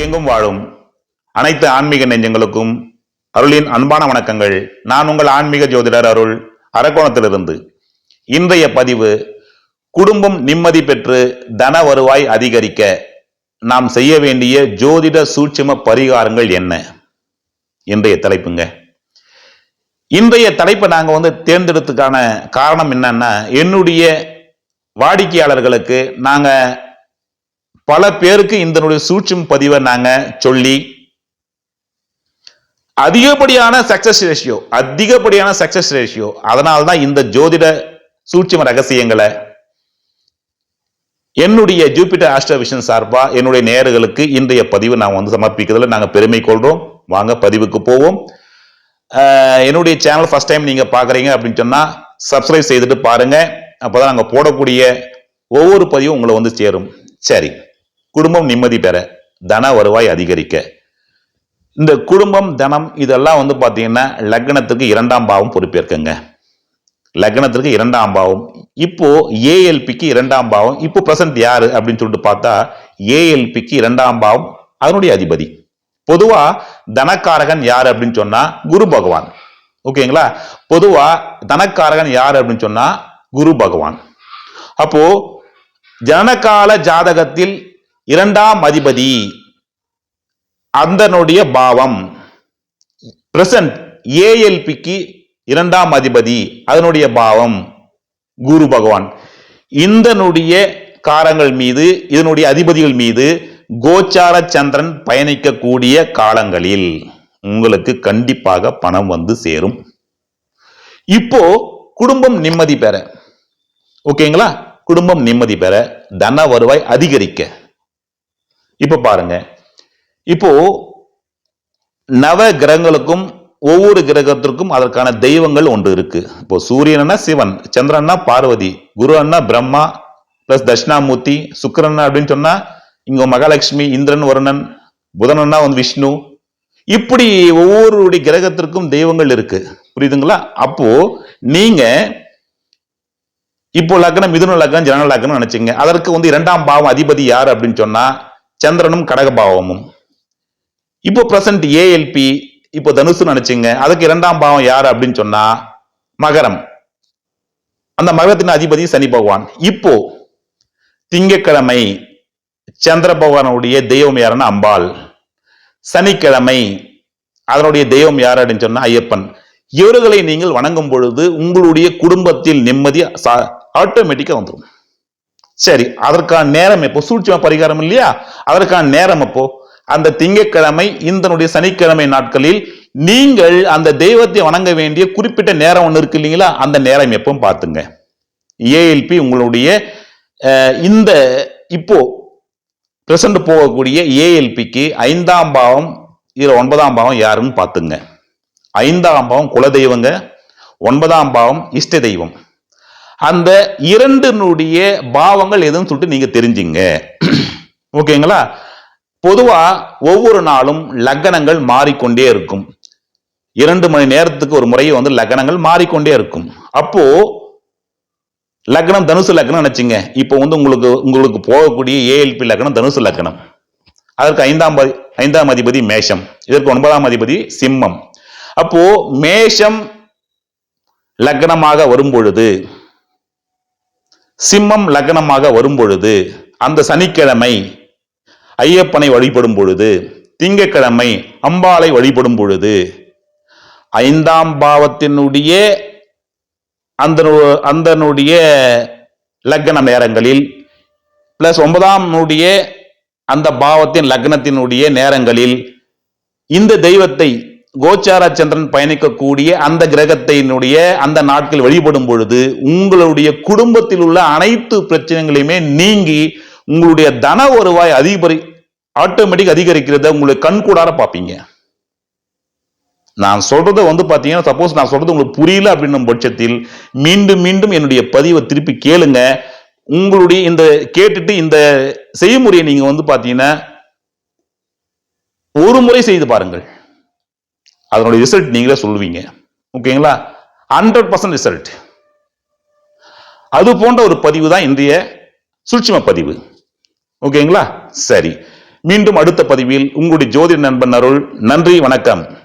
உலகெங்கும் வாழும் அனைத்து ஆன்மீக நெஞ்சங்களுக்கும் அருளின் அன்பான வணக்கங்கள். நான் உங்கள் ஆன்மீக ஜோதிடர் அருள் அரக்கோணத்திலிருந்து. இன்றைய பதிவு குடும்பம் நிம்மதி பெற்று தன வருவாய் அதிகரிக்க நாம் செய்ய வேண்டிய ஜோதிட சூட்சும பரிகாரங்கள் என்ன? இன்றைய தலைப்புங்க. இன்றைய தலைப்பை நாங்கள் வந்து தேர்ந்தெடுத்துக்கான காரணம் என்னன்னா என்னுடைய வாடிக்கையாளர்களுக்கு நாங்கள் பல பேருக்கு இதனுடைய சூட்சும பதிவை நாங்கள் சொல்லி அதிகப்படியான சக்சஸ் ரேஷியோ அதிகப்படியான சக்சஸ் ரேஷியோ அதனால தான் இந்த ஜோதிட சூட்சும ரகசியங்களை என்னுடைய ஜூபிட்டர் ஆஸ்ட்ரோவிஷன் சார்பா என்னுடைய நேர்களுக்கு இன்றைய பதிவு நான் வந்து சமர்ப்பிக்கிறதுல நாங்கள் பெருமை கொள்றோம். வாங்க பதிவுக்கு போவோம். என்னுடைய சேனல் ஃபர்ஸ்ட் டைம் நீங்க பாக்குறீங்க அப்படின்னு சொன்னா சப்ஸ்கிரைப் செய்துட்டு பாருங்க. அப்பதான் நாங்க போடக்கூடிய ஒவ்வொரு பதிவும் உங்களை வந்து சேரும். சரி. குடும்பம் நிம்மதி பெற தன வருவாய் அதிகரிக்க. இந்த குடும்பம் தனம் இதெல்லாம் வந்து பார்த்தீங்கன்னா லக்னத்துக்கு இரண்டாம் பாவம் பொறுப்பேற்குங்க. லக்னத்திற்கு இரண்டாம் பாவம். இப்போ ஏஎல்பிக்கு இரண்டாம் பாவம். இப்போ பிரசன்ட் யாரு அப்படின்னு சொல்லிட்டு பார்த்தா ஏஎல்பிக்கு இரண்டாம் பாவம் அதனுடைய அதிபதி. பொதுவா தனக்காரகன் யார் அப்படின்னு சொன்னா குரு பகவான். ஓகேங்களா? பொதுவா தனக்காரகன் யார் அப்படின்னு சொன்னா குரு பகவான். அப்போ ஜனகால ஜாதகத்தில் இரண்டாம் அதிபதி அந்தனுடைய பாவம். பிரசன்ட் ஏஎல்பிக்கு இரண்டாம் அதிபதி அதனுடைய பாவம். குரு பகவான். இந்தனுடைய காரங்கள் மீது இதனுடைய அதிபதிகள் மீது கோச்சார சந்திரன் பயணிக்கக்கூடிய காலங்களில் உங்களுக்கு கண்டிப்பாக பணம் வந்து சேரும். இப்போ குடும்பம் நிம்மதி பெற. ஓகேங்களா? குடும்பம் நிம்மதி பெற தன வருவாய் அதிகரிக்க. இப்ப பாருங்க. இப்போ நவ கிரகங்களுக்கும் ஒவ்வொரு கிரகத்திற்கும் அதற்கான தெய்வங்கள் ஒன்று இருக்கு. இப்போ சூரியனா சிவன். சந்திரன்னா பார்வதி. குரு அண்ணா பிரம்மா பிளஸ் தட்சிணாமூர்த்தி சுக்கரன் அப்படின்னு சொன்னா இங்க மகாலட்சுமி இந்திரன் வருணன் புதனன்னா வந்து விஷ்ணு. இப்படி ஒவ்வொருடைய கிரகத்திற்கும் தெய்வங்கள் இருக்கு. புரியுதுங்களா? அப்போ நீங்க இப்போ லக்னம் மிதுன லக்னம் ஜன லக்னம் நினைச்சீங்க அதற்கு வந்து இரண்டாம் பாவம் அதிபதி யார் அப்படின்னு சொன்னா சந்திரனும் கடக பாவமும் இப்போ பிரசன்ட் ஏஎல்பி இப்போ தனுசு நினைச்சிங்க. அதுக்கு இரண்டாம் பாவம் யார் அப்படின்னு சொன்னா மகரம். அந்த மகரத்தின் அதிபதி சனி பகவான். இப்போ திங்கக்கிழமை சந்திர பகவானுடைய தெய்வம் யாருன்னா அம்பாள். சனிக்கிழமை அதனுடைய தெய்வம் யார் அப்படின்னு சொன்னா ஐயப்பன். இவர்களை நீங்கள் வணங்கும் பொழுது உங்களுடைய குடும்பத்தில் நிம்மதி ஆட்டோமேட்டிக்கா வந்துடும் சரி அதற்கான நேரம் எப்போ? சூழ்ச்சி பரிகாரம் இல்லையா? அதற்கான நேரம் அப்போ? அந்த திங்கட்கிழமை இந்தனுடைய சனிக்கிழமை நாட்களில் நீங்கள் அந்த தெய்வத்தை வணங்க வேண்டிய குறிப்பிட்ட நேரம் ஒன்று இருக்கு இல்லைங்களா? அந்த நேரம் எப்போ பார்த்துங்க. ஏஎல்பி உங்களுடைய இந்த இப்போ பிரசன்ட் போகக்கூடிய ஏஎல்பிக்கு ஐந்தாம் பாவம் இதில் ஒன்பதாம் பாவம் யாருன்னு பார்த்துங்க. ஐந்தாம் பாவம் குலதெய்வங்க ஒன்பதாம் பாவம் இஷ்ட தெய்வம். அந்த இரண்டினுடைய பாவங்கள் எதுன்னு சொல்லிட்டு நீங்க தெரிஞ்சுங்க. ஓகேங்களா? பொதுவா ஒவ்வொரு நாளும் லக்னங்கள் மாறிக்கொண்டே இருக்கும். இரண்டு மணி நேரத்துக்கு ஒரு முறையை வந்து லக்னங்கள் மாறிக்கொண்டே இருக்கும். அப்போ லக்னம் தனுசு லக்னம் நினைச்சிங்க. இப்போ வந்து உங்களுக்கு உங்களுக்கு போகக்கூடிய ஏஎல்பி லக்னம் தனுசு லக்னம் அதற்கு ஐந்தாம் ஐந்தாம் அதிபதி மேஷம். இதற்கு ஒன்பதாம் அதிபதி சிம்மம். அப்போ மேஷம் லக்னமாக வரும் பொழுது சிம்மம் லக்னமாக வரும்பொழுது அந்த சனிக்கிழமை ஐயப்பனை வழிபடும் பொழுது திங்கக்கிழமை அம்பாளை வழிபடும் பொழுது ஐந்தாம் பாவத்தினுடைய அந்த அந்தனுடைய லக்ன நேரங்களில் பிளஸ் ஒன்பதாம் நுடைய அந்த பாவத்தின் லக்னத்தினுடைய நேரங்களில் இந்த தெய்வத்தை கோச்சார சந்திரன் பயணிக்கக்கூடிய அந்த கிரகத்தினுடைய அந்த நாட்கள் வழிபடும் பொழுது உங்களுடைய குடும்பத்தில் உள்ள அனைத்து பிரச்சனைகளையுமே நீங்கி உங்களுடைய தன வருவாய் அதிகரி ஆட்டோமேட்டிக் அதிகரிக்கிறத உங்களுக்கு கண்கூடார பார்ப்பீங்க. நான் சொல்றத வந்து பாத்தீங்கன்னா சப்போஸ் நான் சொல்றது உங்களுக்கு புரியல அப்படின்னும் பட்சத்தில் மீண்டும் மீண்டும் என்னுடைய பதிவை திருப்பி கேளுங்க. உங்களுடைய இந்த கேட்டுட்டு இந்த செய்முறையை நீங்க வந்து பாத்தீங்கன்னா ஒரு முறை செய்து பாருங்கள். அதனுடைய ரிசல்ட் நீங்களே சொல்லுவீங்க. ஓகேங்களா? ஹண்ட்ரட் பர்சன்ட் ரிசல்ட் அது போன்ற ஒரு பதிவு தான் இன்றைய சூட்சும பதிவு. ஓகேங்களா? சரி. மீண்டும் அடுத்த பதிவில் உங்களுடைய ஜோதிட நண்பன் அருள். நன்றி வணக்கம்.